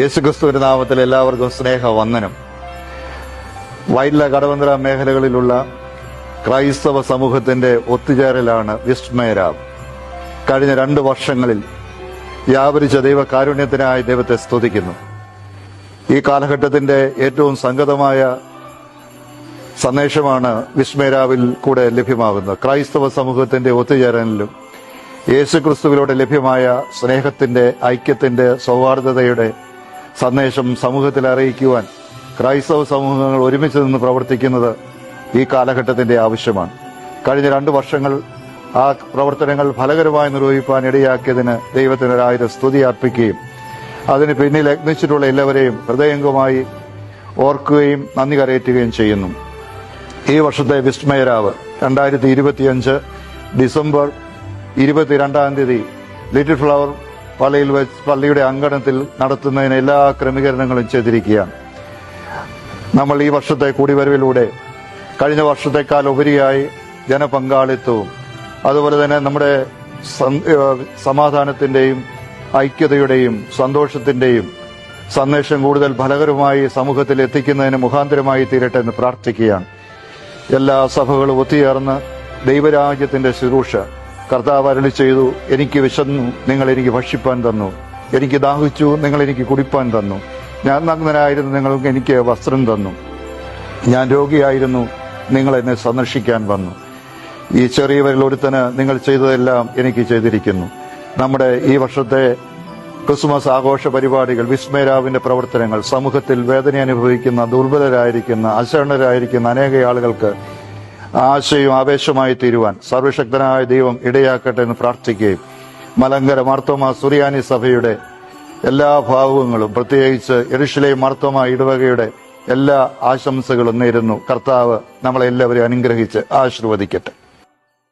യേശുക്രിസ്തുവിന്റെ നാമത്തിൽ എല്ലാവർക്കും സ്നേഹ വന്ദനം വൈല കടവന്ത്ര മേഖലകളിലുള്ള ക്രൈസ്തവ സമൂഹത്തിന്റെ ഒത്തുചേരലാണ് വിസ്മയരാവ് കഴിഞ്ഞ രണ്ട് വർഷങ്ങളിൽ വ്യാപരിച്ച ദൈവകാരുണ്യത്തിനായി ദൈവത്തെ സ്തുതിക്കുന്നു. ഈ കാലഘട്ടത്തിന്റെ ഏറ്റവും സംഗതമായ സന്ദേശമാണ് വിസ്മയരാവിൽ കൂടെ ലഭ്യമാകുന്നത്. ക്രൈസ്തവ സമൂഹത്തിന്റെ ഒത്തുചേരലിലും യേശുക്രിസ്തുവിലൂടെ ലഭ്യമായ സ്നേഹത്തിന്റെ ഐക്യത്തിന്റെ സൗഹാർദ്ദതയുടെ സന്ദേശം സമൂഹത്തിൽ അറിയിക്കുവാൻ ക്രൈസ്തവ സമൂഹങ്ങൾ ഒരുമിച്ച് നിന്ന് പ്രവർത്തിക്കുന്നത് ഈ കാലഘട്ടത്തിന്റെ ആവശ്യമാണ്. കഴിഞ്ഞ രണ്ട് വർഷങ്ങൾ ആ പ്രവർത്തനങ്ങൾ ഫലകരമായി നിർവഹിക്കാൻ ഇടയാക്കിയതിന് ദൈവത്തിനൊരായിരം സ്തുതി അർപ്പിക്കുകയും അതിന് പിന്നിൽ യത്നിച്ചിട്ടുള്ള എല്ലാവരെയും ഹൃദയംഗമായി ഓർക്കുകയും നന്ദി കരയറ്റുകയും ചെയ്യുന്നു. ഈ വർഷത്തെ വിസ്മയരാവ് രണ്ടായിരത്തി ഇരുപത്തിയഞ്ച് ഡിസംബർ ഇരുപത്തിരണ്ടാം തീയതി ലിറ്റിൽ ഫ്ലവർ പള്ളിയിൽ വെച്ച് പള്ളിയുടെ അങ്കണത്തിൽ നടത്തുന്നതിന് എല്ലാ ക്രമീകരണങ്ങളും ചെയ്തിരിക്കുകയാണ്. നമ്മൾ ഈ വർഷത്തെ കൂടിവരവിലൂടെ കഴിഞ്ഞ വർഷത്തെക്കാൾ ഉപരിയായി ജനപങ്കാളിത്തവും അതുപോലെ തന്നെ നമ്മുടെ സമാധാനത്തിന്റെയും ഐക്യതയുടെയും സന്തോഷത്തിന്റെയും സന്ദേശം കൂടുതൽ ഫലകരമായി സമൂഹത്തിൽ എത്തിക്കുന്നതിന് മുഖാന്തരമായി തീരട്ടെ എന്ന് പ്രാർത്ഥിക്കുകയാണ്. എല്ലാ സഭകളും ഒത്തുചേർന്ന് ദൈവരാജ്യത്തിന്റെ ശുശ്രൂഷ കർത്താവ് അരളി ചെയ്തു. എനിക്ക് വിശന്നു. നിങ്ങൾ എനിക്ക് ഭക്ഷിപ്പാൻ തന്നു. എനിക്ക് ദാഹിച്ചു. നിങ്ങൾ എനിക്ക് കുടിപ്പാൻ തന്നു. ഞാൻ നഗ്നനായിരുന്നു. നിങ്ങൾ എനിക്ക് വസ്ത്രം തന്നു. ഞാൻ രോഗിയായിരുന്നു. നിങ്ങൾ എന്നെ സന്ദർശിക്കാൻ വന്നു. ഈ ചെറിയവരിൽ ഒരുത്തന് നിങ്ങൾ ചെയ്തതെല്ലാം എനിക്ക് ചെയ്തിരിക്കുന്നു. നമ്മുടെ ഈ വർഷത്തെ ക്രിസ്മസ് ആഘോഷ പരിപാടികൾ വിസ്മയരാവിന്റെ പ്രവർത്തനങ്ങൾ സമൂഹത്തിൽ വേദന അനുഭവിക്കുന്ന ദുർബലരായിരിക്കുന്ന അശരണരായിരിക്കുന്ന അനേക ആളുകൾക്ക് ആശയും ആവേശമായി തീരുവാൻ സർവശക്തനായ ദൈവം ഇടയാക്കട്ടെ എന്ന് പ്രാർത്ഥിക്കുകയും മലങ്കര മാർത്തോമ സുറിയാനി സഭയുടെ എല്ലാ ഭാവങ്ങളും പ്രത്യേകിച്ച് എരുഷിലെ മാർത്തോമ ഇടവകയുടെ എല്ലാ ആശംസകളും നേരുന്നു. കർത്താവ് നമ്മളെല്ലാവരെയും അനുഗ്രഹിച്ച് ആശീർവദിക്കട്ടെ.